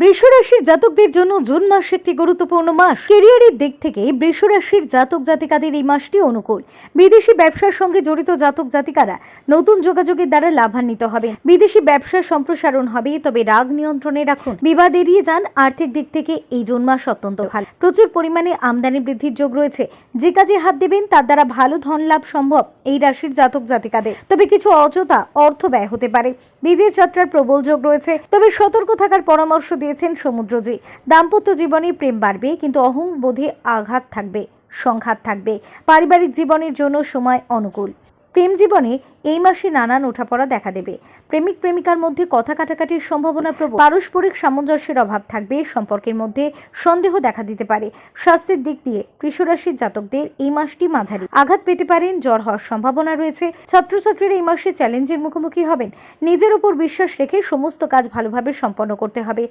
বৃষরাশির জাতকদের জন্য জুন মাস একটি গুরুত্বপূর্ণ মাস। কেরিয়ারের দিক থেকে বৃষরাশির জাতক জাতিকাদের এই মাসটি অনুকূল। বিদেশি ব্যবসার সঙ্গে জড়িত জাতক জাতিকারা নতুন যোগাযোগের দ্বারা লাভান্বিত হবে বিদেশি ব্যবসার সম্প্রসারণ হবে, তবে রাগ নিয়ন্ত্রণে রাখুন। বিবাদ এড়িয়ে যান, আর্থিক দিক থেকে এই জুন মাস অত্যন্ত ভালো। প্রচুর পরিমাণে আমদানি বৃদ্ধির যোগ রয়েছে। যে কাজে হাত দেবেন, তার দ্বারা ভালো ধন লাভ সম্ভব এই রাশির জাতক জাতিকাদের। তবে কিছু অযথা অর্থ ব্যয় হতে পারে। বিদেশ যাত্রার প্রবল যোগ রয়েছে, তবে সতর্ক থাকার পরামর্শ দিয়েছেন সমুদ্রজি। দাম্পত্য জীবনে প্রেম বাড়বে, কিন্তু অহং বোধে আঘাত থাকবে, সংঘাত থাকবে। পারিবারিক জীবনের জন্য সময় অনুকূল। প্রেম জীবনে এই মাসে নানান ওঠাপড়া দেখা দেবে। প্রেমিক প্রেমিকার মধ্যে কথা কাটাকাটির সম্ভাবনা প্রবল। পারস্পরিক সামঞ্জস্যের অভাব থাকবে, সম্পর্কের মধ্যে সন্দেহ দেখা দিতে পারে। স্বাস্থ্যের দিক দিয়ে কৃষরাশির জাতকদের এই মাসটি মাঝারি। আঘাত পেতে পারেন, জ্বর হওয়ার সম্ভাবনা রয়েছে। ছাত্রছাত্রীরা এই মাসে চ্যালেঞ্জের মুখোমুখি হবেন। নিজের উপর বিশ্বাস রেখে সমস্ত কাজ ভালোভাবে সম্পন্ন করতে হবে।